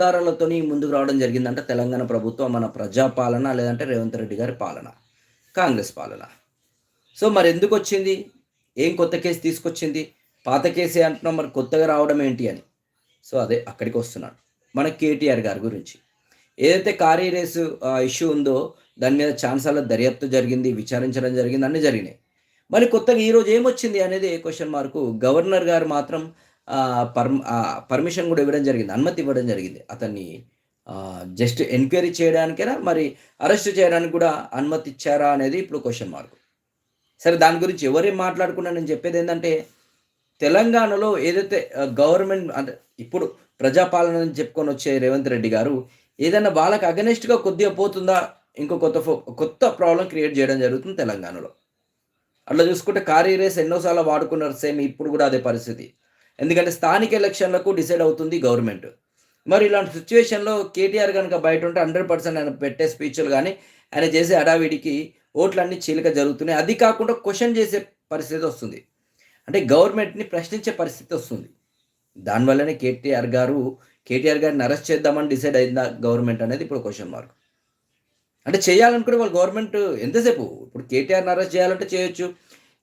ఆధారాలతోని ముందుకు రావడం జరిగిందంటే తెలంగాణ ప్రభుత్వం మన ప్రజాపాలన లేదంటే రేవంత్ రెడ్డి గారి పాలన కాంగ్రెస్ పాలన. సో మరి ఎందుకు వచ్చింది? ఏం కొత్త కేసు తీసుకొచ్చింది? పాత కేసే అంటున్నాం మరి కొత్తగా రావడం ఏంటి అని. సో అదే అక్కడికి వస్తున్నాను. మన కేటీఆర్ గారి గురించి. ఏదైతే కారీ రేసు ఇష్యూ ఉందో దాని మీద ఛాన్సాల దర్యాప్తు జరిగింది విచారించడం జరిగింది అన్నీ జరిగినాయి. మరి కొత్తగా ఈరోజు ఏమొచ్చింది అనేది క్వశ్చన్ మార్కు? గవర్నర్ గారు మాత్రం పర్మ పర్మిషన్ కూడా ఇవ్వడం జరిగింది. అనుమతి ఇవ్వడం జరిగింది. అతన్ని జస్ట్ ఎంక్వైరీ చేయడానికైనా? మరి అరెస్ట్ చేయడానికి కూడా అనుమతి ఇచ్చారా అనేది ఇప్పుడు క్వశ్చన్ మార్క్. సరే దాని గురించి ఎవరేం మాట్లాడుకున్నా నేను చెప్పేది ఏంటంటే తెలంగాణలో ఏదైతే గవర్నమెంట్ అంటే ఇప్పుడు ప్రజాపాలన చెప్పుకొని వచ్చే రేవంత్ రెడ్డి గారు ఏదైనా వాళ్ళకి అగనెస్ట్గా కొద్దిగా పోతుందా? ఇంకో కొత్త కొత్త ప్రాబ్లం క్రియేట్ చేయడం జరుగుతుంది తెలంగాణలో. అట్లా చూసుకుంటే కారీ రేస్ ఎన్నోసార్లు వాడుకున్నారు సేమ్ ఇప్పుడు కూడా అదే పరిస్థితి. ఎందుకంటే స్థానిక ఎలక్షన్లకు డిసైడ్ అవుతుంది గవర్నమెంట్. మరి ఇలాంటి సిచ్యువేషన్లో కేటీఆర్ కనుక బయట ఉంటే హండ్రెడ్ పర్సెంట్ ఆయన పెట్టే స్పీచ్లు కానీ ఆయన చేసే అడావిడికి ఓట్లన్నీ చీలిక జరుగుతున్నాయి. అది కాకుండా క్వశ్చన్ చేసే పరిస్థితి వస్తుంది. అంటే గవర్నమెంట్ని ప్రశ్నించే పరిస్థితి వస్తుంది. దానివల్లనే కేటీఆర్ గారు కేటీఆర్ గారిని అరెస్ట్ చేద్దామని డిసైడ్ అయిందా గవర్నమెంట్ అనేది ఇప్పుడు క్వశ్చన్ మార్క్. అంటే చేయాలనుకునే వాళ్ళు గవర్నమెంట్ ఎంతసేపు? ఇప్పుడు కేటీఆర్ని అరెస్ట్ చేయాలంటే చేయొచ్చు.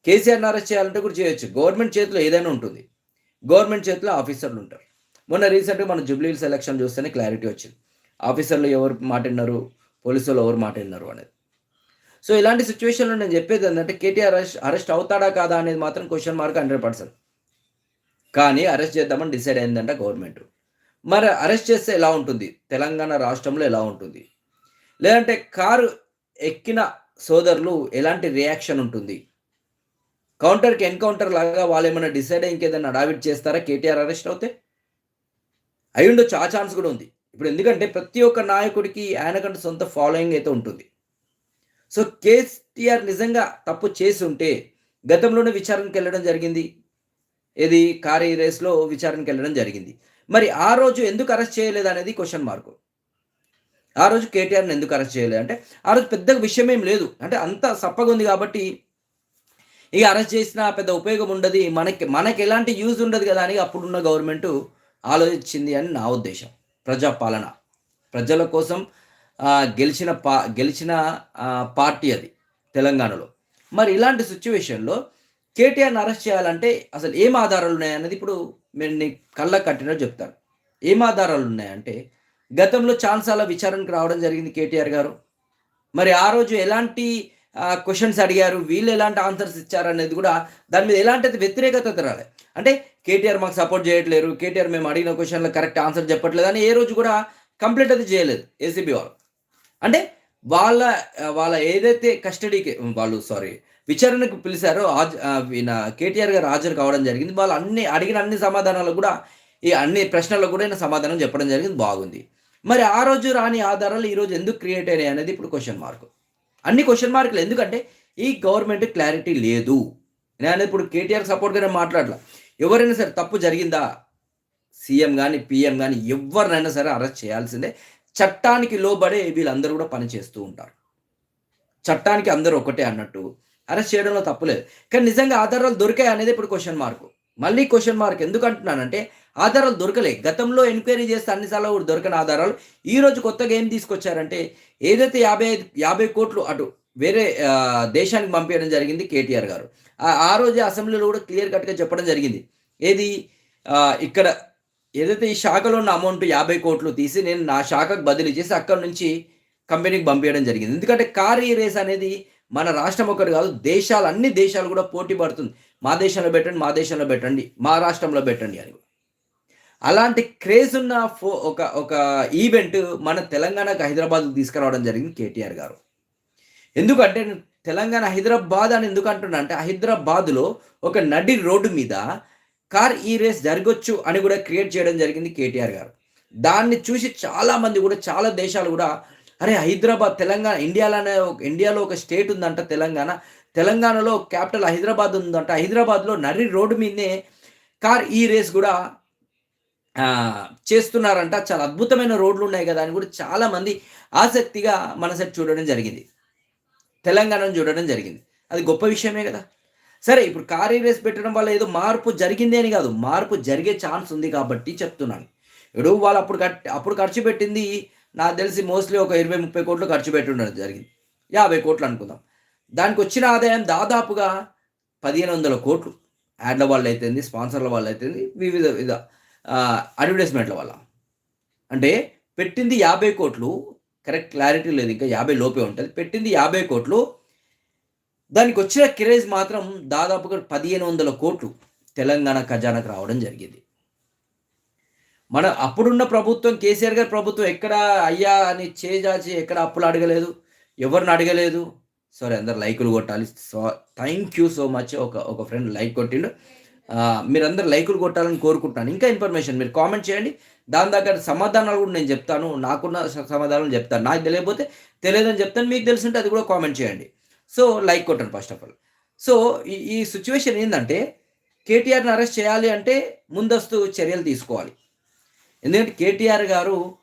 కేసీఆర్ని అరెస్ట్ చేయాలంటే కూడా చేయొచ్చు. గవర్నమెంట్ చేతిలో ఏదైనా ఉంటుంది. గవర్నమెంట్ చేతిలో ఆఫీసర్లు ఉంటారు. మొన్న రీసెంట్గా మన జూబ్లీహిల్స్ ఎలక్షన్ చూస్తేనే క్లారిటీ వచ్చింది. ఆఫీసర్లు ఎవరు మాట పోలీసులు ఎవరు మాట అనేది. సో ఇలాంటి సిచ్యువేషన్లో నేను చెప్పేది ఏంటంటే కేటీఆర్ అరెస్ట్ అరెస్ట్ అవుతాడా కాదా అనేది మాత్రం క్వశ్చన్ మార్క్ హండ్రెడ్ పర్సెంట్. కానీ అరెస్ట్ చేద్దామని డిసైడ్ అయిందంట గవర్నమెంట్. మరి అరెస్ట్ చేస్తే ఎలా ఉంటుంది? తెలంగాణ రాష్ట్రంలో ఎలా ఉంటుంది? లేదంటే కారు ఎక్కిన సోదరులు ఎలాంటి రియాక్షన్ ఉంటుంది? కౌంటర్కి ఎన్కౌంటర్ లాగా వాళ్ళు ఏమైనా డిసైడ్ అయ్యి ఇంకేదైనా అడావిట్ చేస్తారా? కేటీఆర్ అరెస్ట్ అవుతే? అయి ఉండొచ్చు ఆ ఛాన్స్ కూడా ఉంది. ఇప్పుడు ఎందుకంటే ప్రతి ఒక్క నాయకుడికి ఆయనకంటే సొంత ఫాలోయింగ్ అయితే ఉంటుంది. సో కేసీఆర్ నిజంగా తప్పు చేసి ఉంటే గతంలోనే విచారణకి వెళ్ళడం జరిగింది. ఇది కారీ రేస్లో విచారణకి వెళ్ళడం జరిగింది. మరి ఆ రోజు ఎందుకు అరెస్ట్ చేయలేదు అనేది క్వశ్చన్ మార్కు. ఆ రోజు కేటీఆర్ని ఎందుకు అరెస్ట్ చేయలేదు? అంటే ఆ రోజు పెద్దగా విషయం ఏం లేదు. అంటే అంత సప్పగా ఉంది కాబట్టి ఇక అరెస్ట్ చేసిన పెద్ద ఉపయోగం ఉండదు. మనకి మనకి ఎలాంటి యూజ్ ఉండదు కదా అని అప్పుడున్న గవర్నమెంట్ ఆలోచించింది అని నా ఉద్దేశం. ప్రజాపాలన. ప్రజల కోసం గెలిచిన పా గెలిచిన పార్టీ అది తెలంగాణలో. మరి ఇలాంటి సిచ్యువేషన్లో కేటీఆర్ని అరెస్ట్ చేయాలంటే అసలు ఏం ఆధారాలు ఉన్నాయన్నది ఇప్పుడు మీరు నీ కళ్ళ కట్టినట్టు చెప్తాను ఏం ఆధారాలు ఉన్నాయంటే గతంలో ఛాన్సాల విచారణకు రావడం జరిగింది కేటీఆర్ గారు. మరి ఆ రోజు ఎలాంటి క్వశ్చన్స్ అడిగారు వీళ్ళు ఎలాంటి ఆన్సర్స్ ఇచ్చారు అనేది కూడా దాని మీద ఎలాంటి వ్యతిరేకత రాలే అంటే కేటీఆర్ మాకు సపోర్ట్ చేయట్లేరు కేటీఆర్ మేము అడిగిన క్వశ్చన్లో కరెక్ట్ ఆన్సర్ చెప్పట్లేదు అని ఏ రోజు కూడా కంప్లీట్ అది చేయలేదు ఏసీబీ వాళ్ళు. అంటే వాళ్ళ వాళ్ళ ఏదైతే కస్టడీకి వాళ్ళు సారీ విచారణకు పిలిచారో ఈయన కేటీఆర్ గారు హాజరు కావడం జరిగింది. వాళ్ళు అన్ని అడిగిన అన్ని సమాధానాలు కూడా ఈ అన్ని ప్రశ్నలకు కూడా ఈయన సమాధానం చెప్పడం జరిగింది బాగుంది. మరి ఆ రోజు రాని ఆధారాలు ఈరోజు ఎందుకు క్రియేట్ అయినాయి అనేది ఇప్పుడు క్వశ్చన్ మార్క్ అన్ని క్వశ్చన్ మార్కులు ఎందుకంటే ఈ గవర్నమెంట్ క్లారిటీ లేదు. నేను ఇప్పుడు కేటీఆర్ సపోర్ట్గానే మాట్లాడలా. ఎవరైనా సరే తప్పు జరిగిందా? సీఎం కానీ పీఎం కానీ ఎవరినైనా సరే అరెస్ట్ చేయాల్సిందే. చట్టానికి లోబడే వీళ్ళందరూ కూడా పనిచేస్తూ ఉంటారు. చట్టానికి అందరూ ఒకటే అన్నట్టు. అరెస్ట్ చేయడంలో తప్పులేదు కానీ నిజంగా ఆధారాలు దొరికాయి అనేది ఇప్పుడు క్వశ్చన్ మార్క్ మళ్ళీ క్వశ్చన్ మార్క్ ఎందుకు అంటున్నానంటే ఆధారాలు దొరకలే. గతంలో ఎంక్వైరీ చేస్తే అన్నిసార్లు కూడా దొరకని ఆధారాలు. ఈరోజు కొత్తగా ఏం తీసుకొచ్చారంటే ఏదైతే యాభై యాభై కోట్లు అటు వేరే దేశానికి పంపించడం జరిగింది కేటీఆర్ గారు. ఆ రోజు అసెంబ్లీలో కూడా క్లియర్ కట్గా చెప్పడం జరిగింది. ఏది ఇక్కడ ఏదైతే ఈ శాఖలో ఉన్న అమౌంట్ యాభై కోట్లు తీసి నేను నా శాఖకు బదిలీ చేసి అక్కడ నుంచి కంపెనీకి పంపించడం జరిగింది. ఎందుకంటే కార్ రేస్ అనేది మన రాష్ట్రం ఒకటి కాదు దేశాలు అన్ని దేశాలు కూడా పోటీ పడుతుంది. మా దేశంలో పెట్టండి మా దేశంలో పెట్టండి మా రాష్ట్రంలో పెట్టండి అని అలాంటి క్రేజ్ ఉన్న ఫో ఒక ఒక ఈవెంట్ మన తెలంగాణకు హైదరాబాద్కు తీసుకురావడం జరిగింది కేటీఆర్ గారు. ఎందుకంటే తెలంగాణ హైదరాబాద్ అని ఎందుకు అంటున్నా అంటే హైదరాబాద్లో ఒక నడి రోడ్డు మీద కార్ ఈ రేస్ జరగొచ్చు అని కూడా క్రియేట్ చేయడం జరిగింది కేటీఆర్ గారు. దాన్ని చూసి చాలామంది కూడా చాలా దేశాలు కూడా అరే హైదరాబాద్ తెలంగాణ ఇండియాలోనే ఇండియాలో ఒక స్టేట్ ఉందంట తెలంగాణ తెలంగాణలో క్యాపిటల్ హైదరాబాద్ ఉందంట హైదరాబాద్లో నర్రి రోడ్డు మీదనే కార్ ఈ రేస్ కూడా చేస్తున్నారంట. చాలా అద్భుతమైన రోడ్లు ఉన్నాయి కదా అని కూడా చాలామంది ఆసక్తిగా మన సెట్ చూడడం జరిగింది. తెలంగాణను చూడడం జరిగింది. అది గొప్ప విషయమే కదా. సరే ఇప్పుడు కారీ రేస్ పెట్టడం వల్ల ఏదో మార్పు జరిగింది అని కాదు. మార్పు జరిగే ఛాన్స్ ఉంది కాబట్టి చెప్తున్నాను. ఇప్పుడు వాళ్ళు అప్పుడు కట్ అప్పుడు ఖర్చు పెట్టింది నాకు తెలిసి మోస్ట్లీ ఒక ఇరవై ముప్పై కోట్లు ఖర్చు పెట్టి జరిగింది. యాభై కోట్లు అనుకుందాం. దానికి వచ్చిన ఆదాయం దాదాపుగా పదిహేను వందల కోట్లు. యాడ్ల వాళ్ళు అయితేంది స్పాన్సర్ల వాళ్ళు అయితేంది వివిధ విధ అడ్వర్టైజ్మెంట్ల వల్ల. అంటే పెట్టింది యాభై కోట్లు కరెక్ట్ క్లారిటీ లేదు ఇంకా యాభై లోపే ఉంటుంది. పెట్టింది యాభై కోట్లు దానికి వచ్చిన క్రేజ్ మాత్రం దాదాపుగా పదిహేను వందల కోట్లు తెలంగాణ ఖజానాకు రావడం జరిగింది. మన అప్పుడున్న ప్రభుత్వం కేసీఆర్ గారి ప్రభుత్వం ఎక్కడ అయ్యా అని చేజాచి ఎక్కడ అప్పులు అడగలేదు ఎవరిని అడగలేదు. సారీ అందరు లైకులు కొట్టాలి. So thank you so much ఒక ఒక ఫ్రెండ్ లైక్ కొట్టిండు. మీరందరూ లైకులు కొట్టాలని కోరుకుంటాను ఇంకా ఇన్ఫర్మేషన్ మీరు కామెంట్ చేయండి. దాని దగ్గర సమాధానాలు కూడా నేను చెప్తాను. నాకున్న సమాధానాలు చెప్తాను. నాకు తెలియకపోతే తెలియదని చెప్తాను. మీకు తెలిసింటే అది కూడా కామెంట్ చేయండి. సో లైక్ కొట్టండి ఫస్ట్ ఆఫ్ ఆల్. సో ఈ ఈ సిచ్యువేషన్ ఏంటంటే కేటీఆర్ని అరెస్ట్ చేయాలి అంటే ముందస్తు చర్యలు తీసుకోవాలి. ఎందుకంటే కేటీఆర్ గారు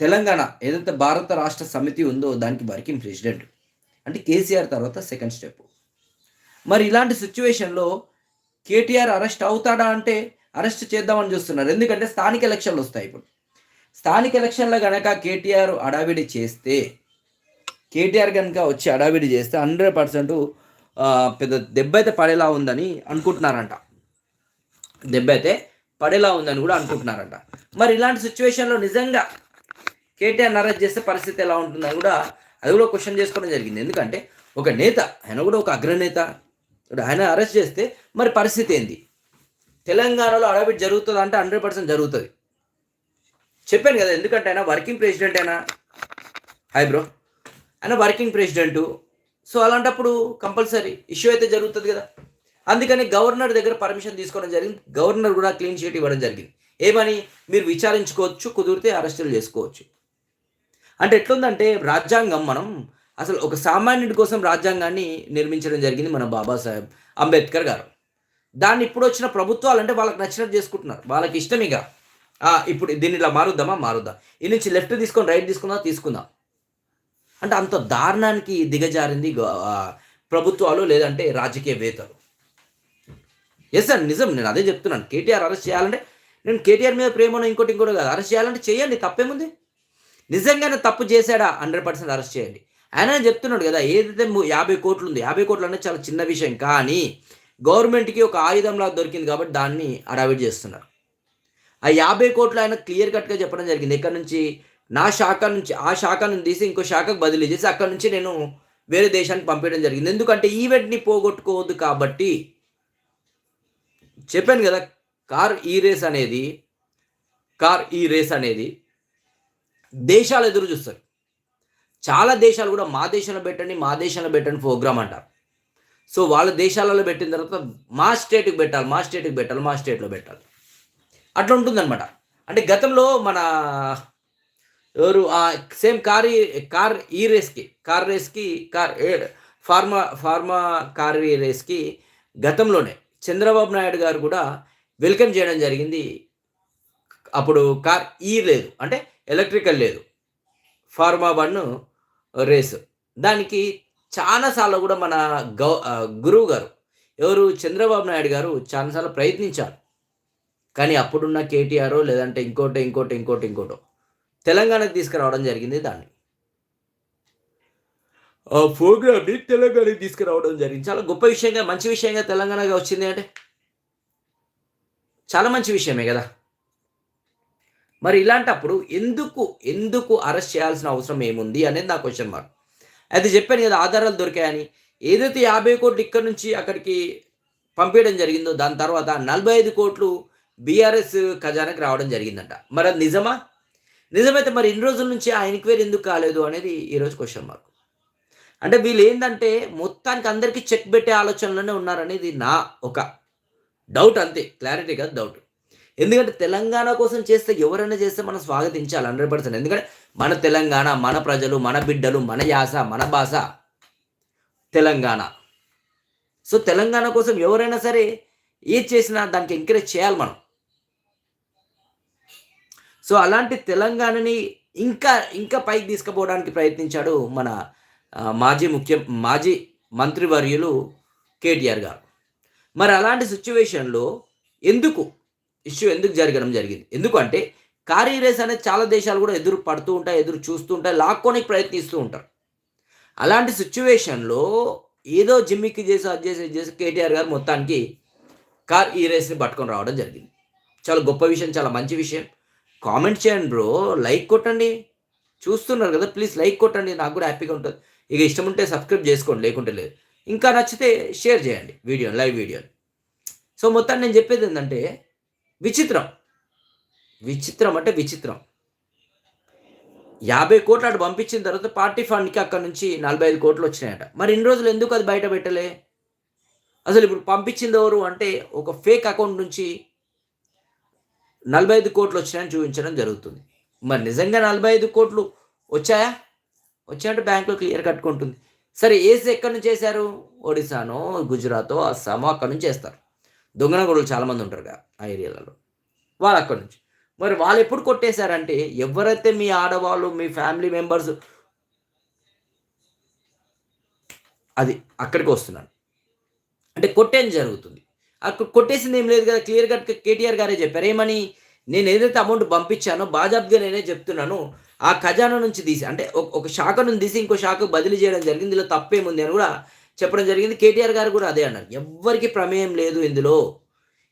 తెలంగాణ ఏదైతే భారత రాష్ట్ర సమితి ఉందో దానికి వర్కింగ్ ప్రెసిడెంట్. అంటే కేసీఆర్ తర్వాత సెకండ్ స్టెప్. మరి ఇలాంటి సిచ్యువేషన్లో కేటీఆర్ అరెస్ట్ అవుతాడా అంటే అరెస్ట్ చేద్దామని చూస్తున్నారు. ఎందుకంటే స్థానిక ఎలక్షన్లు వస్తాయి ఇప్పుడు. స్థానిక ఎలక్షన్లో కనుక కేటీఆర్ అడావిడి చేస్తే కేటీఆర్ కనుక వచ్చి అడావిడి చేస్తే హండ్రెడ్ పర్సెంట్ పెద్ద దెబ్బ అయితే పడేలా ఉందని అనుకుంటున్నారంట. దెబ్బ అయితే పడేలా ఉందని కూడా అనుకుంటున్నారంట. మరి ఇలాంటి సిచ్యువేషన్లో నిజంగా కేటీఆర్ అరెస్ట్ చేస్తే పరిస్థితి ఎలా ఉంటుందని కూడా అది కూడా క్వశ్చన్ చేసుకోవడం జరిగింది. ఎందుకంటే ఒక నేత ఆయన కూడా ఒక అగ్రనేత ఇప్పుడు ఆయన అరెస్ట్ చేస్తే మరి పరిస్థితి ఏంది? తెలంగాణలో అడబిట్ జరుగుతుంది అంటే హండ్రెడ్ పర్సెంట్ జరుగుతుంది. చెప్పాను కదా ఎందుకంటే ఆయన వర్కింగ్ ప్రెసిడెంట్ అయినా. హాయ్ బ్రో ఆయన వర్కింగ్ ప్రెసిడెంటు. సో అలాంటప్పుడు కంపల్సరీ ఇష్యూ అయితే జరుగుతుంది కదా. అందుకని గవర్నర్ దగ్గర పర్మిషన్ తీసుకోవడం జరిగింది. గవర్నర్ కూడా క్లీన్ షీట్ ఇవ్వడం జరిగింది. ఏమని? మీరు విచారించుకోవచ్చు కుదిరితే అరెస్టులు చేసుకోవచ్చు. అంటే ఎట్లుందంటే రాజ్యాంగం మనం అసలు ఒక సామాన్యుడి కోసం రాజ్యాంగాన్ని నిర్మించడం జరిగింది మన బాబాసాహెబ్ అంబేద్కర్ గారు. దాన్ని ఇప్పుడు వచ్చిన ప్రభుత్వాలు అంటే వాళ్ళకి నచ్చినట్టు చేసుకుంటున్నారు. వాళ్ళకి ఇష్టం ఇక ఇప్పుడు దీన్ని ఇలా మారుద్దామా? మారుద్దాం. ఈ నుంచి లెఫ్ట్ తీసుకొని రైట్ తీసుకుందాం? తీసుకుందాం. అంటే అంత దారుణానికి దిగజారింది ప్రభుత్వాలు లేదంటే రాజకీయవేత్తలు. ఎస్ సార్ నిజం. నేను అదే చెప్తున్నాను. కేటీఆర్ అరెస్ట్ చేయాలంటే నేను కేటీఆర్ మీద ప్రేమను ఇంకోటి ఇంకోటి కాదు. అరెస్ట్ చేయాలంటే చేయండి. తప్పేముంది? నిజంగానే తప్పు చేశాడా? హండ్రెడ్ పర్సెంట్ అరెస్ట్ చేయండి. ఆయన చెప్తున్నాడు కదా ఏదైతే యాభై కోట్లు ఉంది యాభై కోట్లు అనేది చాలా చిన్న విషయం కానీ గవర్నమెంట్కి ఒక ఆయుధంలా దొరికింది కాబట్టి దాన్ని అడావిడ్ చేస్తున్నారు. ఆ యాభై కోట్లు ఆయన క్లియర్ కట్గా చెప్పడం జరిగింది. ఎక్కడి నుంచి? నా శాఖ నుంచి. ఆ శాఖ నుంచి తీసి ఇంకో శాఖకు బదిలీ చేసి అక్కడ నుంచి నేను వేరే దేశానికి పంపించడం జరిగింది. ఎందుకంటే ఈవెంట్ని పోగొట్టుకోవద్దు కాబట్టి చెప్పాను కదా కార్ ఈ రేస్ అనేది కార్ ఈ రేస్ అనేది దేశాలు ఎదురు చూస్తారు చాలా దేశాలు కూడా మా దేశంలో పెట్టండి మా దేశంలో పెట్టండి ప్రోగ్రామ్ అంటారు. సో వాళ్ళ దేశాలలో పెట్టిన తర్వాత మా స్టేట్కి పెట్టాలి మా స్టేట్కి పెట్టాలి మా స్టేట్లో పెట్టాలి. అట్లా ఉంటుందన్నమాట. అంటే గతంలో మన ఎవరు సేమ్ కార్ కార్ ఈ రేస్కి car రేస్కి car formula formula car E రేస్కి గతంలోనే చంద్రబాబు నాయుడు గారు కూడా వెల్కమ్ చేయడం జరిగింది. అప్పుడు కార్ ఈ లేదు. అంటే ఎలక్ట్రికల్ లేదు. Formula one race. దానికి చాలాసార్లు కూడా మన గౌ గురువు గారు ఎవరు? చంద్రబాబు నాయుడు గారు చాలాసార్లు ప్రయత్నించారు. కానీ అప్పుడున్న కేటీఆర్ లేదంటే ఇంకోటి ఇంకోటి ఇంకోటి ఇంకోటో తెలంగాణకు తీసుకురావడం జరిగింది దాన్ని. ఆ ప్రోగ్రామ్ని తెలంగాణకి తీసుకురావడం జరిగింది. చాలా గొప్ప విషయంగా మంచి విషయంగా తెలంగాణగా వచ్చింది అంటే చాలా మంచి విషయమే కదా? మరి ఇలాంటప్పుడు ఎందుకు ఎందుకు అరెస్ట్ చేయాల్సిన అవసరం ఏముంది అనేది నా క్వశ్చన్ మార్క్ అయితే చెప్పాను కదా ఆధారాలు దొరికాయని. ఏదైతే యాభై కోట్లు ఇక్కడ నుంచి అక్కడికి పంపించడం జరిగిందో దాని తర్వాత నలభై ఐదు కోట్లు బీఆర్ఎస్ ఖజానాకి రావడం జరిగిందంట. మరి అది నిజమా? నిజమైతే మరి ఇన్ని రోజుల నుంచి ఆ ఎంక్వైరీ ఎందుకు కాలేదు అనేది ఈరోజు క్వశ్చన్ మార్క్ అంటే వీళ్ళు ఏంటంటే మొత్తానికి అందరికీ చెక్ పెట్టే ఆలోచనలోనే ఉన్నారనేది నా ఒక డౌట్ అంతే. క్లారిటీ కాదు డౌట్ ఎందుకంటే తెలంగాణ కోసం చేస్తే ఎవరైనా చేస్తే మనం స్వాగతించాలి హండ్రెడ్ పర్సెంట్ ఎందుకంటే మన తెలంగాణ మన ప్రజలు మన బిడ్డలు మన యాస మన భాష తెలంగాణ. సో తెలంగాణ కోసం ఎవరైనా సరే ఏది చేసినా దానికి ఎంకరేజ్ చేయాలి మనం. సో అలాంటి తెలంగాణని ఇంకా ఇంకా పైకి తీసుకుపోవడానికి ప్రయత్నించాడు మన మాజీ ముఖ్య మాజీ మంత్రివర్యులు కేటీఆర్ గారు. మరి అలాంటి సిచ్యువేషన్లో ఎందుకు ఇష్యూ ఎందుకు జరగడం జరిగింది? ఎందుకంటే కారీ రేస్ అనేది చాలా దేశాలు కూడా ఎదురు పడుతూ ఉంటాయి ఎదురు చూస్తూ ఉంటాయి లాక్కోనికి ప్రయత్నిస్తూ ఉంటారు. అలాంటి సిచ్యువేషన్లో ఏదో జిమ్మికి చేసి అది చేసి చేసి కేటీఆర్ గారు మొత్తానికి కార్ ఈ రేస్ని పట్టుకొని రావడం జరిగింది. చాలా గొప్ప విషయం చాలా మంచి విషయం. కామెంట్ చేయండి బ్రో లైక్ కొట్టండి. చూస్తున్నారు కదా ప్లీజ్ లైక్ కొట్టండి నాకు కూడా హ్యాపీగా ఉంటుంది. ఇక ఇష్టం ఉంటే సబ్స్క్రైబ్ చేసుకోండి లేకుంటే లేదు. ఇంకా నచ్చితే షేర్ చేయండి వీడియో లైవ్ వీడియోని. సో మొత్తాన్ని నేను చెప్పేది ఏంటంటే విచిత్రం. విచిత్రం అంటే విచిత్రం. యాభై కోట్లు అటు పంపించిన తర్వాత పార్టీ ఫండ్కి అక్కడ నుంచి నలభై ఐదు కోట్లు వచ్చినాయట. మరి ఇన్ని రోజులు ఎందుకు అది బయట పెట్టలే? అసలు ఇప్పుడు పంపించింది ఎవరు అంటే ఒక ఫేక్ అకౌంట్ నుంచి నలభై ఐదు కోట్లు వచ్చినాయని చూపించడం జరుగుతుంది. మరి నిజంగా నలభై ఐదు కోట్లు వచ్చాయా? వచ్చాయంటే బ్యాంకులో క్లియర్ కట్టుకుంటుంది. సరే ఏసీ ఎక్కడి నుంచి చేశారు ఒడిశానో గుజరాతో అస్సామో అక్కడి నుంచి చేస్తారు దొంగన గొడవలు చాలామంది ఉంటారు కదా ఆ ఏరియాలలో. వాళ్ళు అక్కడి నుంచి మరి వాళ్ళు ఎప్పుడు కొట్టేశారంటే ఎవరైతే మీ ఆడవాళ్ళు మీ ఫ్యామిలీ మెంబర్స్ అది అక్కడికి వస్తున్నాను అంటే కొట్టేం జరుగుతుంది? అక్కడ కొట్టేసింది ఏం లేదు కదా క్లియర్ కట్ కేటీఆర్ గారే చెప్పారు. ఏమని? నేను ఏదైతే అమౌంట్ పంపించానో బాజాబ్గా నేనే చెప్తున్నాను. ఆ ఖజానా నుంచి తీసి అంటే ఒక- ఒక శాఖ నుంచి తీసి ఇంకో శాఖకు బదిలీ చేయడం జరిగింది. ఇందులో తప్పేముంది అని కూడా చెప్పడం జరిగింది. కేటీఆర్ గారు కూడా అదే అన్నారు. ఎవ్వరికి ప్రమేయం లేదు ఇందులో.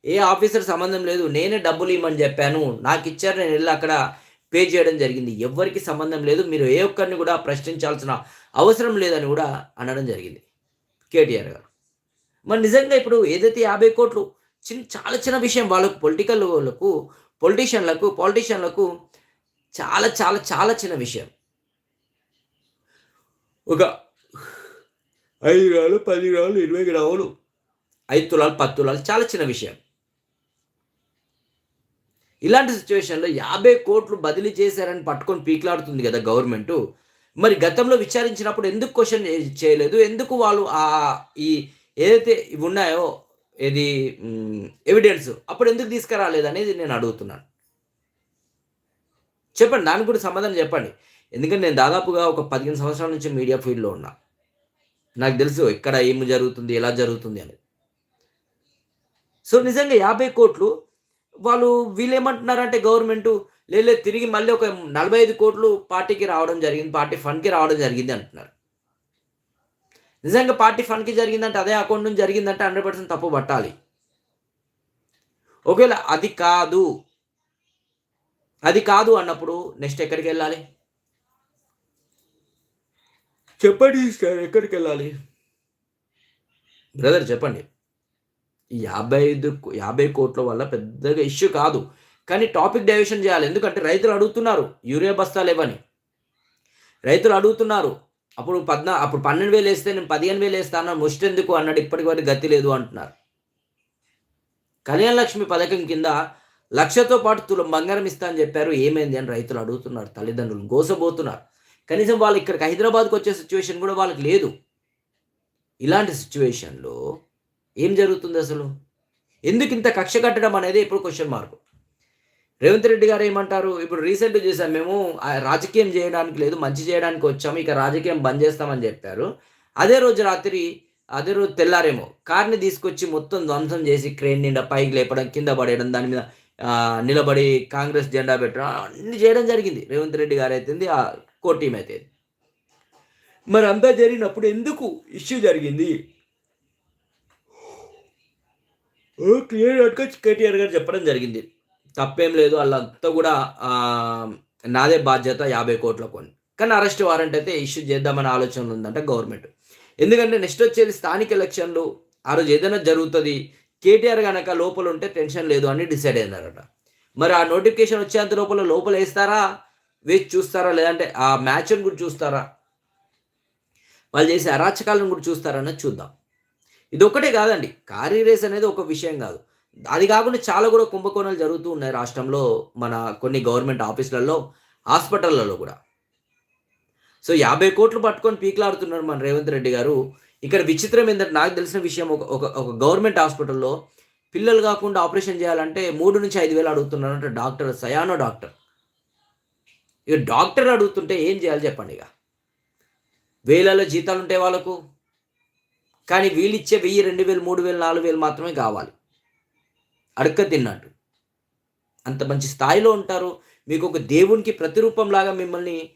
ఏ ఆఫీసర్ సంబంధం లేదు. నేనే డబ్బులు ఇవ్వమని చెప్పాను. నాకు ఇచ్చారు. నేను వెళ్ళి అక్కడ పే చేయడం జరిగింది. ఎవ్వరికి సంబంధం లేదు. మీరు ఏ ఒక్కరిని కూడా ప్రశ్నించాల్సిన అవసరం లేదని కూడా అనడం జరిగింది కేటీఆర్ గారు. మరి నిజంగా ఇప్పుడు ఏదైతే యాభై కోట్లు చిన్న చాలా చిన్న విషయం వాళ్ళకు పొలిటికల్ వాళ్ళకు పొలిటీషియన్లకు పాలిటీషియన్లకు చాలా చాలా చాలా చిన్న విషయం. ఒక ఐదు గ్రాములు పది గ్రాములు ఇరవై గ్రాములు ఐదు తులాలు పది తులాలు చాలా చిన్న విషయం. ఇలాంటి సిచ్యువేషన్లో యాభై కోట్లు బదిలీ చేశారని పట్టుకొని పీక్లాడుతుంది కదా గవర్నమెంట్. మరి గతంలో విచారించినప్పుడు ఎందుకు క్వశ్చన్ చేయలేదు? ఎందుకు వాళ్ళు ఆ ఈ ఏదైతే ఇవి ఉన్నాయో ఇది ఎవిడెన్స్ అప్పుడు ఎందుకు తీసుకురాలేదు అనేది నేను అడుగుతున్నాను. చెప్పండి దానికి కూడా సమాధానం చెప్పండి. ఎందుకంటే నేను దాదాపుగా ఒక పదిహేను సంవత్సరాల నుంచి మీడియా ఫీల్డ్లో ఉన్నా. నాకు తెలుసు ఎక్కడ ఏమి జరుగుతుంది ఎలా జరుగుతుంది అని. సో నిజంగా యాభై కోట్లు వాళ్ళు వీళ్ళు ఏమంటున్నారంటే గవర్నమెంట్ లేదు తిరిగి మళ్ళీ ఒక నలభై ఐదు కోట్లు పార్టీకి రావడం జరిగింది పార్టీ ఫండ్కి రావడం జరిగింది అంటున్నారు. నిజంగా పార్టీ ఫండ్కి జరిగిందంటే అదే అకౌంట్ నుంచి జరిగిందంటే హండ్రెడ్ పర్సెంట్ తప్పు పట్టాలి. ఒకవేళ అది కాదు అది కాదు అన్నప్పుడు నెక్స్ట్ ఎక్కడికి వెళ్ళాలి? చెప్పండి సార్ ఎక్కడికి వెళ్ళాలి? బ్రదర్ చెప్పండి. యాభై ఐదు యాభై కోట్ల వల్ల పెద్దగా ఇష్యూ కాదు. కానీ టాపిక్ డైవర్షన్ చేయాలి. ఎందుకంటే రైతులు అడుగుతున్నారు యూరియా బస్తాలు ఇవ్వని. రైతులు అడుగుతున్నారు అప్పుడు పద్నా అప్పుడు పన్నెండు వేలు వేస్తే నేను పదిహేను వేలు వేస్తాను ముష్టి ఎందుకు అన్నాడు. ఇప్పటికి వరకు గతి లేదు అంటున్నారు. కళ్యాణ లక్ష్మి పథకం కింద లక్షతో పాటు తులం బంగారం ఇస్తా అని చెప్పారు. ఏమైంది అని రైతులు అడుగుతున్నారు. తల్లిదండ్రులు గోసబోతున్నారు కనీసం వాళ్ళు ఇక్కడికి హైదరాబాద్కి వచ్చే సిచ్యువేషన్ కూడా వాళ్ళకి లేదు. ఇలాంటి సిచ్యువేషన్లో ఏం జరుగుతుంది అసలు? ఎందుకు ఇంత కక్ష కట్టడం అనేది ఇప్పుడు క్వశ్చన్ మార్క్ రేవంత్ రెడ్డి గారు ఏమంటారు? ఇప్పుడు రీసెంట్ చేసాం మేము రాజకీయం చేయడానికి లేదు మంచి చేయడానికి వచ్చాము ఇక రాజకీయం బంద్ చేస్తామని చెప్పారు. అదే రోజు రాత్రి అదే రోజు తెల్లారేమో కార్ని తీసుకొచ్చి మొత్తం ధ్వంసం చేసి క్రేన్ నిండా పైకి లేపడం కింద పడేయడం దాని మీద నిలబడి కాంగ్రెస్ జెండా పెట్టడం అన్ని చేయడం జరిగింది. రేవంత్ రెడ్డి గారు అయితే ఆ టీం అయితే. మరి అంతా జరిగినప్పుడు ఎందుకు ఇష్యూ జరిగింది? క్లియర్ కట్గా కేటీఆర్ గారు చెప్పడం జరిగింది. తప్పేం లేదు వాళ్ళంతా కూడా నాదే బాధ్యత యాభై కోట్ల కొని. కానీ అరెస్ట్ వారెంట్ అయితే ఇష్యూ చేద్దామనే ఆలోచనలు ఉందంట గవర్నమెంట్. ఎందుకంటే నెక్స్ట్ వచ్చేది స్థానిక ఎలక్షన్లు ఆ రోజు ఏదైనా జరుగుతుంది కేటీఆర్ కనుక లోపల ఉంటే టెన్షన్ లేదు అని డిసైడ్ అయినారట. మరి ఆ నోటిఫికేషన్ వచ్చేంత లోపల లోపల వేస్తారా వేచి చూస్తారా? లేదంటే ఆ మ్యాచ్ని కూడా చూస్తారా? వాళ్ళు చేసే అరాచకాలను కూడా చూస్తారన్నది చూద్దాం. ఇది ఒక్కటే కాదండి. కారీ రేస్ అనేది ఒక విషయం కాదు. అది కాకుండా చాలా కూడా కుంభకోణాలు జరుగుతూ ఉన్నాయి రాష్ట్రంలో మన కొన్ని గవర్నమెంట్ ఆఫీసులలో హాస్పిటళ్ళలో కూడా. సో యాభై కోట్లు పట్టుకొని పీకులాడుతున్నారు మన రేవంత్ రెడ్డి గారు. ఇక్కడ విచిత్రం ఏంటంటే నాకు తెలిసిన విషయం ఒక ఒక ఒక గవర్నమెంట్ హాస్పిటల్లో పిల్లలు కాకుండా ఆపరేషన్ చేయాలంటే మూడు నుంచి ఐదు వేలు అడుగుతున్నారంటే డాక్టర్ సయానో డాక్టర్. ఇక డాక్టర్ అడుగుతుంటే ఏం చేయాలి చెప్పండి ఇక? వేలలో జీతాలు ఉంటాయి వాళ్ళకు. కానీ వీళ్ళు ఇచ్చే వెయ్యి రెండు వేలు మూడు వేలు నాలుగు వేలు మాత్రమే కావాలి. అడక్క తిన్నట్టు. అంత మంచి స్థాయిలో ఉంటారు. మీకు ఒక దేవునికి ప్రతిరూపంలాగా మిమ్మల్ని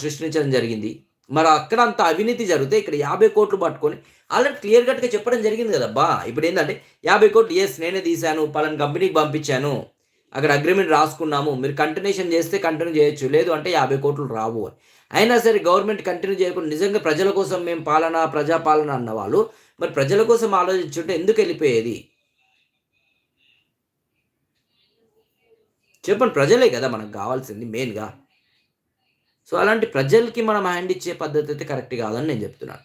సృష్టించడం జరిగింది. మరి అక్కడ అంత అవినీతి జరిగితే ఇక్కడ యాభై కోట్లు పట్టుకొని ఆల్రెడీ క్లియర్ కట్గా చెప్పడం జరిగింది కదా బా ఇప్పుడు ఏంటంటే యాభై కోట్లు ఎస్ నేనే తీశాను పలానా కంపెనీకి పంపించాను. అక్కడ అగ్రిమెంట్ రాసుకున్నాము. మీరు కంటిన్యూషన్ చేస్తే కంటిన్యూ చేయొచ్చు. లేదు అంటే యాభై కోట్లు రావు అని. అయినా సరే గవర్నమెంట్ కంటిన్యూ చేయకుండా నిజంగా ప్రజల కోసం మేము పాలన ప్రజాపాలన అన్న వాళ్ళు మరి ప్రజల కోసం ఆలోచించుంటే ఎందుకు వెళ్ళిపోయేది? చెప్పండి ప్రజలే కదా మనకు కావాల్సింది మెయిన్గా సో అలాంటి ప్రజలకి మనం హ్యాండ్ ఇచ్చే పద్ధతి అయితే కరెక్ట్ కాదని నేను చెప్తున్నాను.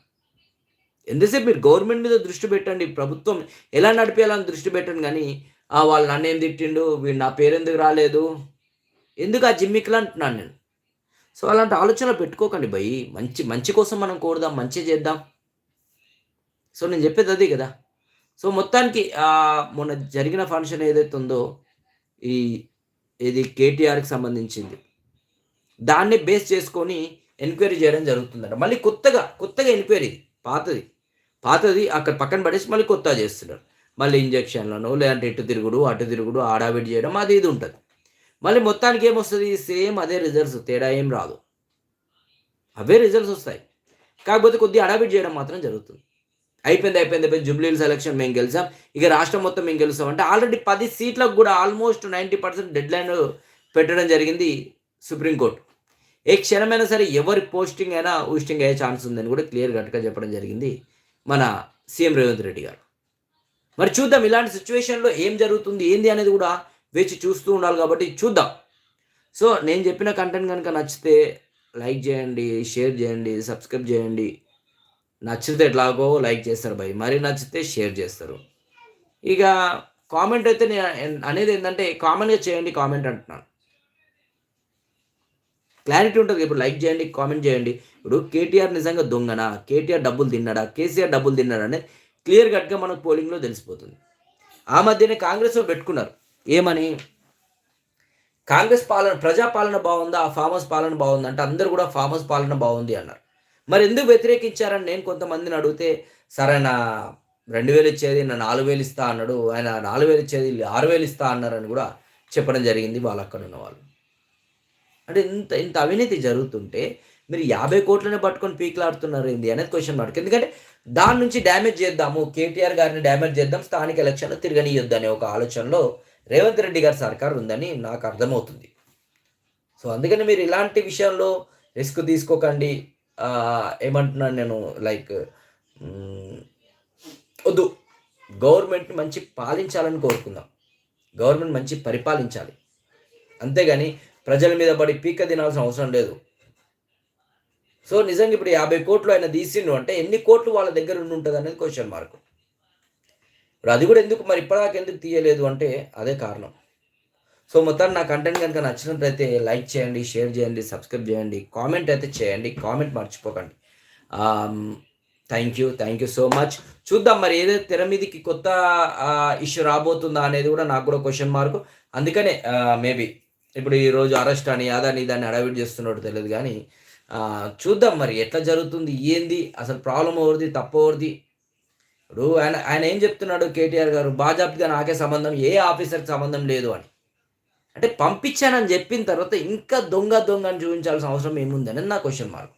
ఎంతసేపు మీరు గవర్నమెంట్ మీద దృష్టి పెట్టండి ప్రభుత్వం ఎలా నడిపేయాలని దృష్టి పెట్టండి కానీ వాళ్ళు నన్ను ఏం తిట్టిండు? వీడు నా పేరు ఎందుకు రాలేదు? ఎందుకు ఆ జిమ్మిక్లు అంటున్నాను నేను? సో అలాంటి ఆలోచన పెట్టుకోకండి భయ్. మంచి మంచి కోసం మనం కోరుదాం మంచి చేద్దాం. సో నేను చెప్పేది అదే కదా. సో మొత్తానికి మొన్న జరిగిన ఫంక్షన్ ఏదైతే ఉందో ఈ ఇది కేటీఆర్కి సంబంధించింది. దాన్ని బేస్ చేసుకొని ఎంక్వైరీ చేయడం జరుగుతుందంట. మళ్ళీ కొత్తగా కొత్తగా ఎంక్వైరీ పాతది. పాతది అక్కడ పక్కన పడేసి మళ్ళీ కొత్తగా చేస్తున్నారు. మళ్ళీ ఇంజక్షన్లను లేదంటే ఇటు తిరుగుడు అటు తిరుగుడు ఆడావిడి చేయడం అది ఇది ఉంటుంది. మళ్ళీ మొత్తానికి ఏమొస్తుంది? సేమ్ అదే రిజల్ట్స్ తేడా ఏం రాదు. అవే రిజల్ట్స్ వస్తాయి. కాకపోతే కొద్దిగా అడావిడి చేయడం మాత్రం జరుగుతుంది. అయిపోయింది అయిపోయింది అయిపోయింది. జూబ్లీహిల్స్ ఎలక్షన్ మేము గెలిచాం. ఇక రాష్ట్రం మొత్తం మేము గెలుస్తాం అంటే ఆల్రెడీ పది సీట్లకు కూడా almost ninety percent deadline పెట్టడం జరిగింది సుప్రీంకోర్టు. ఏ క్షణమైనా సరే ఎవరి పోస్టింగ్ అయినా ఊస్టింగ్ అయ్యే ఛాన్స్ ఉందని కూడా క్లియర్ కట్గా చెప్పడం జరిగింది మన సీఎం రేవంత్ రెడ్డి గారు. మరి చూద్దాం ఇలాంటి సిచ్యువేషన్లో ఏం జరుగుతుంది ఏంది అనేది కూడా వేచి చూస్తూ ఉండాలి కాబట్టి చూద్దాం. సో నేను చెప్పిన కంటెంట్ కనుక నచ్చితే లైక్ చేయండి షేర్ చేయండి సబ్స్క్రైబ్ చేయండి. నచ్చితే ఎట్లాగో లైక్ చేస్తారు భయ్ మరి నచ్చితే షేర్ చేస్తారు. ఇక కామెంట్ అయితే నేను అనేది ఏంటంటే కామన్గా చేయండి కామెంట్ అంటున్నాను. క్లారిటీ ఉంటుంది ఇప్పుడు లైక్ చేయండి కామెంట్ చేయండి. ఇప్పుడు కేటీఆర్ నిజంగా దొంగనా? కేటీఆర్ డబ్బులు తిన్నాడా? కేసీఆర్ డబ్బులు తిన్నాడా? అనేది క్లియర్ కట్గా మనకు పోలింగ్లో తెలిసిపోతుంది. ఆ మధ్యనే కాంగ్రెస్లో పెట్టుకున్నారు. ఏమని? కాంగ్రెస్ పాలన ప్రజాపాలన బాగుందా? ఆ ఫార్మర్స్ పాలన బాగుందా? అంటే అందరూ కూడా ఫార్మర్స్ పాలన బాగుంది అన్నారు. మరి ఎందుకు వ్యతిరేకించారని నేను కొంతమందిని అడిగితే సరే నా రెండు వేలు ఇచ్చేది నా నాలుగు వేలు ఇస్తా అన్నాడు. ఆయన నాలుగు వేలు ఇచ్చేది ఆరు వేలు ఇస్తా అన్నారని కూడా చెప్పడం జరిగింది వాళ్ళు అక్కడ ఉన్న వాళ్ళు. అంటే ఇంత ఇంత అవినీతి జరుగుతుంటే మీరు యాభై కోట్లనే పట్టుకొని పీకులాడుతున్నారు ఏంది అనేది క్వశ్చన్ మార్క్ ఎందుకంటే దాని నుంచి డ్యామేజ్ చేద్దాము. కేటీఆర్ గారిని డ్యామేజ్ చేద్దాం. స్థానిక ఎలక్షన్లో తిరగనియొద్దు అనే ఒక ఆలోచనలో రేవంత్ రెడ్డి గారి సర్కార్ ఉందని నాకు అర్థమవుతుంది. సో అందుకని మీరు ఇలాంటి విషయంలో రిస్క్ తీసుకోకండి. ఏమంటున్నాను నేను లైక్ వద్దు. గవర్నమెంట్ మంచి పాలించాలని కోరుకుందాం. గవర్నమెంట్ మంచి పరిపాలించాలి. అంతేగాని ప్రజల మీద పడి పీక తినాల్సిన అవసరం లేదు. సో నిజంగా ఇప్పుడు యాభై కోట్లు ఆయన తీసిండు అంటే ఎన్ని కోట్లు వాళ్ళ దగ్గర ఉండి ఉంటుంది అనేది క్వశ్చన్ మార్క్ ఇప్పుడు అది కూడా ఎందుకు మరి ఇప్పటిదాకా ఎందుకు తీయలేదు అంటే అదే కారణం. సో మొత్తం నా కంటెంట్ కనుక నచ్చినట్లయితే లైక్ చేయండి షేర్ చేయండి సబ్స్క్రైబ్ చేయండి కామెంట్ అయితే చేయండి కామెంట్ మర్చిపోకండి. Thank you thank you so much చూద్దాం మరి ఏదైతే తెర మీదకి కొత్త ఇష్యూ రాబోతుందా అనేది కూడా నాకు కూడా క్వశ్చన్ మార్క్ అందుకనే uh, మేబీ ఇప్పుడు ఈరోజు అరెస్ట్ అని అదని దాన్ని అడవిట్ చేస్తున్నాడు తెలియదు కానీ చూద్దాం మరి ఎట్లా జరుగుతుంది ఏంది అసలు ప్రాబ్లం ఎవరిది తప్పు ఎవరిది? ఇప్పుడు ఆయన ఆయన ఏం చెప్తున్నాడు కేటీఆర్ గారు బాజాప్తిగా నాకే సంబంధం ఏ ఆఫీసర్కి సంబంధం లేదు అని. అంటే పంపించానని చెప్పిన తర్వాత ఇంకా దొంగ దొంగ అని చూపించాల్సిన అవసరం ఏముందని నా క్వశ్చన్ మార్క్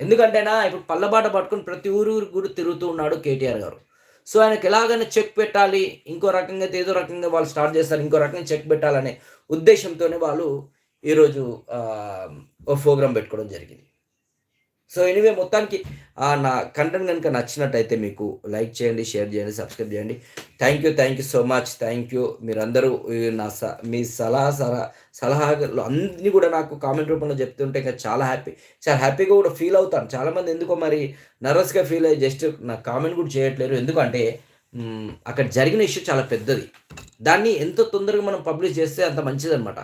ఎందుకంటేనా ఇప్పుడు పల్లబాట పట్టుకుని ప్రతి ఊరు ఊరు కూడా తిరుగుతూ ఉన్నాడు కేటీఆర్ గారు. సో ఆయనకి ఎలాగైనా చెక్ పెట్టాలి ఇంకో రకంగా ఏదో రకంగా వాళ్ళు స్టార్ట్ చేస్తారు ఇంకో రకంగా చెక్ పెట్టాలనే ఉద్దేశంతోనే వాళ్ళు ఈరోజు ఓ ప్రోగ్రామ్ పెట్టుకోవడం జరిగింది. సో ఎనీవే మొత్తానికి నా కంటెంట్ కనుక నచ్చినట్టయితే మీకు లైక్ చేయండి షేర్ చేయండి సబ్స్క్రైబ్ చేయండి. Thank you thank you so much. Thank you. మీరందరూ నా స మీ సలహా సలహా సలహాలు అన్నీ కూడా నాకు కామెంట్ రూపంలో చెప్తుంటే ఇంకా చాలా హ్యాపీ చాలా హ్యాపీగా కూడా ఫీల్ అవుతాను. చాలామంది ఎందుకో మరి నర్వస్గా ఫీల్ అయ్యి జస్ట్ నా కామెంట్ కూడా చేయట్లేరు. ఎందుకంటే అక్కడ జరిగిన ఇష్యూ చాలా పెద్దది. దాన్ని ఎంత తొందరగా మనం పబ్లిష్ చేస్తే అంత మంచిదన్నమాట.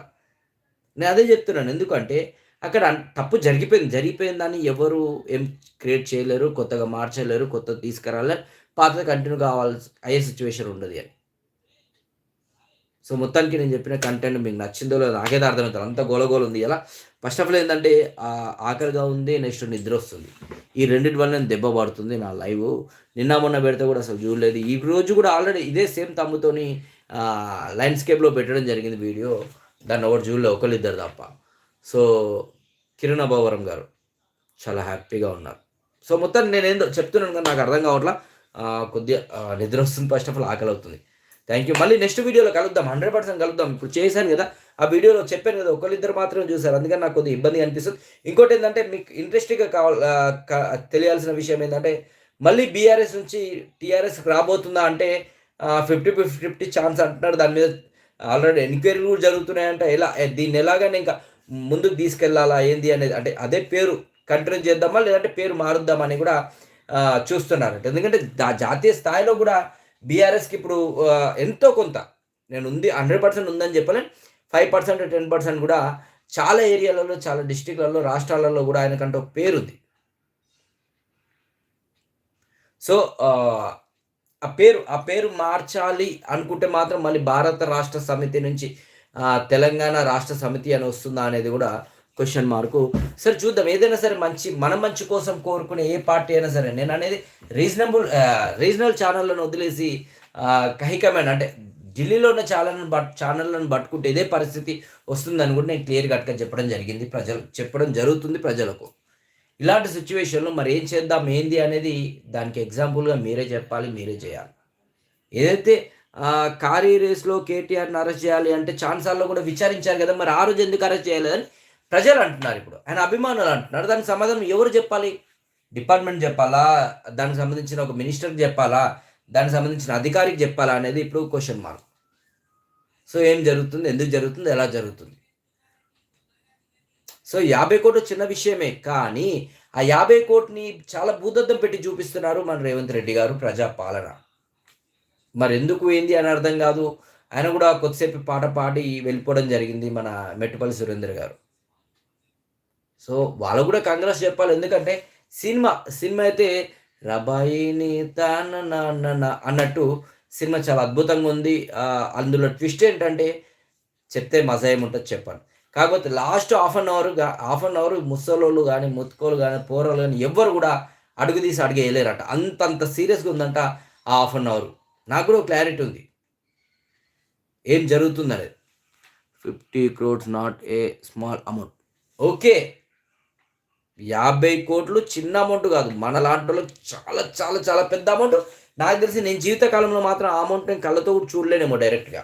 నేను అదే చెప్తున్నాను. ఎందుకంటే అక్కడ తప్పు జరిగిపోయింది. జరిగిపోయిన దాన్ని ఎవరు ఏం క్రియేట్ చేయలేరు కొత్తగా మార్చలేరు కొత్త తీసుకురాలేరు పాత కంటిన్యూ కావాల్సి అయ్యే సిచ్యువేషన్ ఉండదు అని సో మొత్తానికి నేను చెప్పిన కంటెంట్ మీకు నచ్చిందో లేదో నాకైతే అర్థమవుతుంది. అంత గోలగోలు ఉంది. ఎలా? ఫస్ట్ ఆఫ్ ఆల్ ఏంటంటే ఆకలిగా ఉంది నెక్స్ట్ నిద్ర వస్తుంది. ఈ రెండింటి వల్ల నేను దెబ్బ పడుతుంది నా లైవ్. నిన్న మొన్న పెడితే కూడా అసలు చూడలేదు. ఈ రోజు కూడా ఆల్రెడీ ఇదే సేమ్ తమ్ముతోని ల్యాండ్స్కేప్లో పెట్టడం జరిగింది వీడియో. దాన్ని ఒకటి చూడలేదు ఒకరిద్దరు తప్ప. సో కిరణ్ అభావరం గారు చాలా హ్యాపీగా ఉన్నారు. సో మొత్తం నేను ఏందో చెప్తున్నాను కానీ నాకు అర్థం కావట్లా. కొద్దిగా నిద్ర వస్తుంది ఫస్ట్ ఆఫ్ ఆల్ ఆకలి అవుతుంది. థ్యాంక్ యూ మళ్ళీ నెక్స్ట్ వీడియోలో కలుద్దాం హండ్రెడ్ పర్సెంట్ కలుద్దాం. ఇప్పుడు చేశాను కదా ఆ వీడియోలో చెప్పాను కదా ఒకళ్ళిద్దరు మాత్రమే చూసారు అందుకని నాకు కొద్దిగా ఇబ్బంది అనిపిస్తుంది. ఇంకోటి ఏంటంటే మీకు ఇంట్రెస్టింగ్గా కావాలి తెలియాల్సిన విషయం ఏంటంటే మళ్ళీ బీఆర్ఎస్ నుంచి టీఆర్ఎస్ రాబోతుందా అంటే ఫిఫ్టీ ఫిఫ్టీ ఫిఫ్టీ ఛాన్స్ అంటున్నారు దాని మీద ఆల్రెడీ ఎంక్వైరీలు కూడా జరుగుతున్నాయంట. ఎలా దీన్ని ఎలాగైనా ఇంకా ముందుకు తీసుకెళ్ళాలా ఏంది అనేది అంటే అదే పేరు కంటిన్యూ చేద్దామా లేదంటే పేరు మారుద్దామా అని కూడా ఆ, చూస్తున్నారంట. ఎందుకంటే దా- జాతీయ స్థాయిలో కూడా బీఆర్ఎస్కి ఇప్పుడు ఎంతో కొంత నేను ఉంది హండ్రెడ్ పర్సెంట్ ఉందని చెప్పలేను. ఫైవ్ పర్సెంట్ టెన్ పర్సెంట్ కూడా చాలా ఏరియాలలో చాలా డిస్టిక్లలో రాష్ట్రాలలో కూడా ఆయనకంటే ఒక పేరుంది సో ఆ, పేరు ఆ పేరు మార్చాలి అనుకుంటే మాత్రం మళ్ళీ భారత రాష్ట్ర సమితి నుంచి తెలంగాణ రాష్ట్ర సమితి అని వస్తుందా అనేది కూడా క్వశ్చన్ మార్కు సరే చూద్దాం. ఏదైనా సరే మంచి మన మంచి కోసం కోరుకునే ఏ పార్టీ అయినా సరే నేను అనేది రీజనబుల్ రీజనల్ ఛానళ్ళను వదిలేసి కహికమైన అంటే ఢిల్లీలో ఉన్న ఛానల్ బట్ ఛానళ్ళను పట్టుకుంటే ఇదే పరిస్థితి వస్తుందని కూడా నేను క్లియర్ కట్గా చెప్పడం జరిగింది. ప్రజలు చెప్పడం జరుగుతుంది ప్రజలకు. ఇలాంటి సిచ్యువేషన్లో మరి ఏం చేద్దాం ఏంది అనేది దానికి ఎగ్జాంపుల్గా మీరే చెప్పాలి మీరే చేయాలి. ఏదైతే కారీ రేస్లో కేటీఆర్ని అరెస్ట్ చేయాలి అంటే ఛాన్సాల్లో కూడా విచారించారు కదా మరి ఆ రోజు ఎందుకు అరెస్ట్ చేయలేదని ప్రజలు అంటున్నారు ఇప్పుడు. ఆయన అభిమానులు అంటున్నారు. దానికి సమాధానం ఎవరు చెప్పాలి? డిపార్ట్మెంట్ చెప్పాలా? దానికి సంబంధించిన ఒక మినిస్టర్కి చెప్పాలా? దానికి సంబంధించిన అధికారికి చెప్పాలా అనేది ఇప్పుడు క్వశ్చన్ మార్క్ సో ఏం జరుగుతుంది? ఎందుకు జరుగుతుంది? ఎలా జరుగుతుంది? సో యాభై కోట్లు చిన్న విషయమే కానీ ఆ యాభై కోట్ని చాలా భూతద్దం పెట్టి చూపిస్తున్నారు మన రేవంత్ రెడ్డి గారు ప్రజా పాలన మరి ఎందుకు ఏంది అని అర్థం కాదు. ఆయన కూడా కొద్దిసేపు పాట పాడి వెళ్ళిపోవడం జరిగింది మన మెట్టుపల్లి సురేందర్ గారు. సో వాళ్ళు కూడా కాంగ్రెస్ చెప్పాలి. ఎందుకంటే సినిమా సినిమా అయితే రబాయిని తాన అన్నట్టు సినిమా చాలా అద్భుతంగా ఉంది. అందులో ట్విస్ట్ ఏంటంటే చెప్తే మజా ఏముంటుంది చెప్పాను కాకపోతే last half an hour half an hour ముసలోళ్ళు కానీ ముత్కోలు కానీ పోరలు కానీ ఎవ్వరు కూడా అడుగు తీసి అడిగేయలేరట. అంత అంత సీరియస్గా ఉందంట ఆ హాఫ్ అన్ అవర్. నాకు కూడా క్లారిటీ ఉంది. ఏం జరుగుతుంది అనేది fifty crores not a small amount. Okay. యాభై కోట్లు చిన్న అమౌంట్ కాదు. మన లాంటి వాళ్ళకి చాలా చాలా చాలా పెద్ద అమౌంట్. నాకు తెలిసి నేను జీవితకాలంలో మాత్రం ఆ అమౌంట్ నేను కళ్ళతో కూడా చూడలేనేమో డైరెక్ట్గా.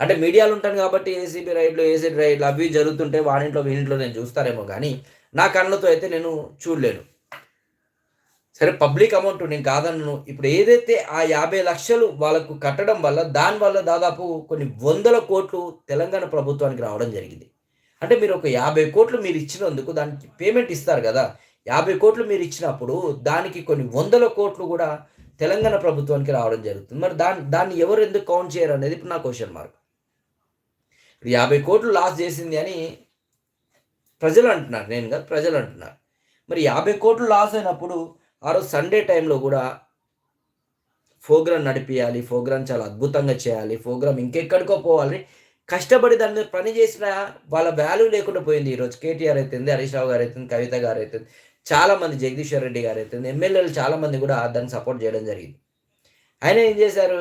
అంటే మీడియాలో ఉంటాను కాబట్టి ఏసీబీ రైడ్లు ఏసీబీ రైడ్లు అవి జరుగుతుంటే వాడింట్లో వీడింట్లో నేను చూస్తారేమో కానీ నా కళ్ళతో అయితే నేను చూడలేను. సరే పబ్లిక్ అమౌంట్ నేను కాదన్ను. ఇప్పుడు ఏదైతే ఆ యాభై లక్షలు వాళ్ళకు కట్టడం వల్ల దానివల్ల దాదాపు కొన్ని వందల కోట్లు తెలంగాణ ప్రభుత్వానికి రావడం జరిగింది. అంటే మీరు ఒక యాభై కోట్లు మీరు ఇచ్చినందుకు దానికి పేమెంట్ ఇస్తారు కదా. యాభై కోట్లు మీరు ఇచ్చినప్పుడు దానికి కొన్ని వందల కోట్లు కూడా తెలంగాణ ప్రభుత్వానికి రావడం జరుగుతుంది. మరి దాన్ని దాన్ని ఎవరు ఎందుకు కౌంట్ చేయరు అనేది ఇప్పుడు నా క్వశ్చన్ మార్క్ ఇప్పుడు యాభై కోట్లు లాస్ చేసింది అని ప్రజలు అంటున్నారు. నేను కాదు ప్రజలు అంటున్నారు. మరి యాభై కోట్లు లాస్ అయినప్పుడు ఆ రోజు సండే టైంలో కూడా ప్రోగ్రామ్ నడిపించాలి ప్రోగ్రామ్ చాలా అద్భుతంగా చేయాలి ప్రోగ్రామ్ ఇంకెక్కడికో పోవాలి. కష్టపడి దాని మీద పని చేసిన వాళ్ళ వాల్యూ లేకుండా పోయింది ఈరోజు కేటీఆర్ అవుతుంది హరీష్ రావు గారు అవుతుంది కవిత గారు అవుతుంది చాలా మంది జగదీశ్వర్ రెడ్డి గారు అవుతుంది ఎమ్మెల్యేలు చాలామంది కూడా దాన్ని సపోర్ట్ చేయడం జరిగింది. ఆయన ఏం చేశారు?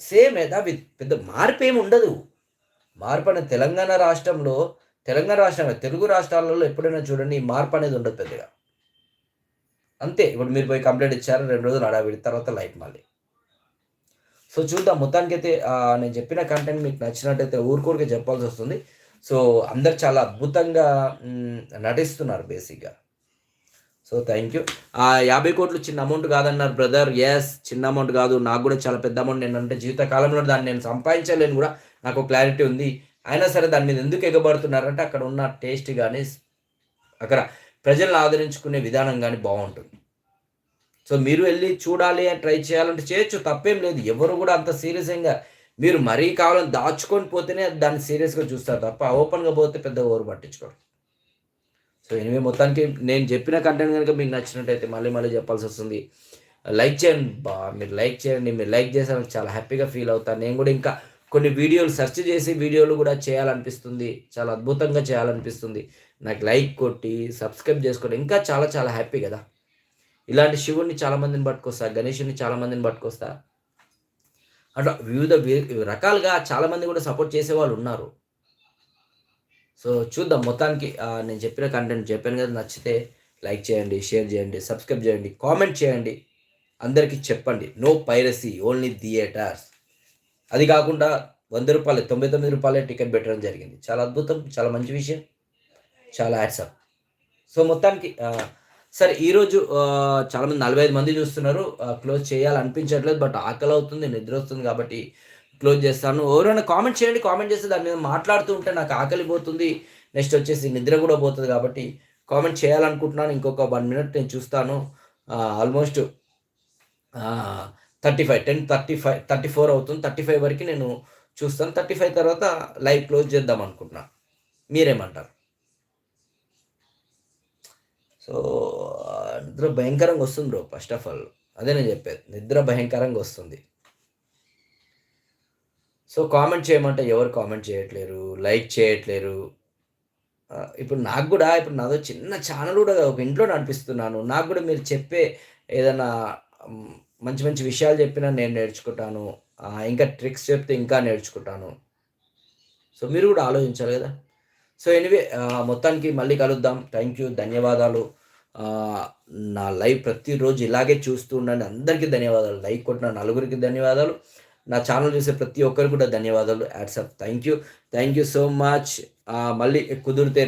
సేమ్ ఏదా విత్ పెద్ద మార్పు ఏమి ఉండదు. మార్పు అనేది తెలంగాణ రాష్ట్రంలో తెలంగాణ రాష్ట్రంలో తెలుగు రాష్ట్రాలలో ఎప్పుడైనా చూడండి ఈ మార్పు అనేది ఉండదు పెద్దగా. అంతే. ఇప్పుడు మీరు పోయి కంప్లైంట్ ఇచ్చారు రెండు రోజులు అడావిడి తర్వాత లైట్ మళ్ళీ. సో చూద్దాం. మొత్తానికి అయితే నేను చెప్పిన కంటెంట్ మీకు నచ్చినట్టయితే ఊరుకోరికే చెప్పాల్సి వస్తుంది. సో అందరు చాలా అద్భుతంగా నటిస్తున్నారు బేసిక్గా. So thank you. ఆ యాభై కోట్లు చిన్న అమౌంట్ కాదన్నారు బ్రదర్. ఎస్ చిన్న అమౌంట్ కాదు. నాకు కూడా చాలా పెద్ద అమౌంట్ నేను అంటే జీవితకాలంలో దాన్ని నేను సంపాదించలేను కూడా. నాకు క్లారిటీ ఉంది. అయినా సరే దాని మీద ఎందుకు ఎగబడుతున్నారంటే అక్కడ ఉన్న టేస్ట్ కానీ అక్కడ ప్రజలను ఆదరించుకునే విధానం కానీ బాగుంటుంది. సో మీరు వెళ్ళి చూడాలి అని ట్రై చేయాలంటే చేయొచ్చు తప్పేం లేదు. ఎవరు కూడా అంత సీరియస్గా మీరు మరీ కావాలని దాచుకొని పోతేనే దాన్ని సీరియస్గా చూస్తారు తప్ప ఓపెన్గా పోతే పెద్ద ఓవర్ పట్టించుకోరు. సో ఎనివే మొత్తానికి నేను చెప్పిన కంటెంట్ కనుక మీకు నచ్చినట్టయితే మళ్ళీ మళ్ళీ చెప్పాల్సి వస్తుంది. లైక్ చేయండి బా మీరు లైక్ చేయండి మీరు లైక్ చేస్తే చాలా హ్యాపీగా ఫీల్ అవుతాను నేను కూడా ఇంకా కొన్ని వీడియోలు సెర్చ్ చేసి వీడియోలు కూడా చేయాలనిపిస్తుంది చాలా అద్భుతంగా చేయాలనిపిస్తుంది. నాకు లైక్ కొట్టి సబ్స్క్రైబ్ చేసుకోండి ఇంకా చాలా చాలా హ్యాపీ కదా. ఇలాంటి శివుడిని చాలా మందిని పట్టుకొస్తా గణేషుని చాలా మందిని పట్టుకొస్తా. అట్లా వివిధ వి- రకాలుగా చాలామంది కూడా సపోర్ట్ చేసే వాళ్ళు ఉన్నారు. సో చూద్దాం మొత్తానికి నేను చెప్పిన కంటెంట్ చెప్పాను కదా నచ్చితే లైక్ చేయండి షేర్ చేయండి సబ్స్క్రైబ్ చేయండి కామెంట్ చేయండి. అందరికీ చెప్పండి. No piracy only theatres. అది కాకుండా వంద రూపాయలు తొంభై తొమ్మిది రూపాయలే టికెట్ పెట్టడం జరిగింది. చాలా అద్భుతం చాలా మంచి విషయం. చాలా యాడ్సప్ సో మొత్తానికి సరే ఈరోజు చాలామంది నలభై ఐదు మంది చూస్తున్నారు. క్లోజ్ చేయాలనిపించట్లేదు బట్ ఆకలి అవుతుంది నిద్ర వస్తుంది కాబట్టి క్లోజ్ చేస్తాను. ఎవరైనా కామెంట్ చేయండి కామెంట్ చేస్తే దాని మీద మాట్లాడుతూ ఉంటే నాకు ఆకలి పోతుంది. నెక్స్ట్ వచ్చేసి నిద్ర కూడా పోతుంది కాబట్టి కామెంట్ చేయాలనుకుంటున్నాను. ఇంకొక వన్ మినిట్ నేను చూస్తాను. Almost thirty five ten thirty five thirty four అవుతుంది. థర్టీ ఫైవ్ వరకు నేను చూస్తాను. థర్టీ ఫైవ్ తర్వాత లైవ్ క్లోజ్ చేద్దాం అనుకుంటున్నాను మీరేమంటారు? సో నిద్ర భయంకరంగా వస్తుంది బ్రో ఫస్ట్ ఆఫ్ ఆల్ అదే నేను చెప్పేది. నిద్ర భయంకరంగా వస్తుంది. సో కామెంట్ చేయమంటే ఎవరు కామెంట్ చేయట్లేరు? లైక్ చేయట్లేరు? ఇప్పుడు నాకు కూడా ఇప్పుడు నాదో చిన్న ఛానల్ కూడా ఒక ఇంట్లో నడిపిస్తున్నాను. నాకు కూడా మీరు చెప్పే ఏదైనా మంచి మంచి విషయాలు చెప్పినా నేను నేర్చుకుంటాను. ఇంకా ట్రిక్స్ చెప్తే ఇంకా నేర్చుకుంటాను. సో మీరు కూడా ఆలోచించాలి కదా. సో ఎనివే మొత్తానికి మళ్ళీ కలుద్దాం. థ్యాంక్ యూ ధన్యవాదాలు. నా లైవ్ ప్రతిరోజు ఇలాగే చూస్తూ ఉండండి. అందరికీ ధన్యవాదాలు. లైక్ కొట్టిన నలుగురికి ధన్యవాదాలు. నా ఛానల్ చూసే ప్రతి ఒక్కరికి కూడా ధన్యవాదాలు. యాడ్సప్ thank you. Thank you so much. మళ్ళీ కుదిరితే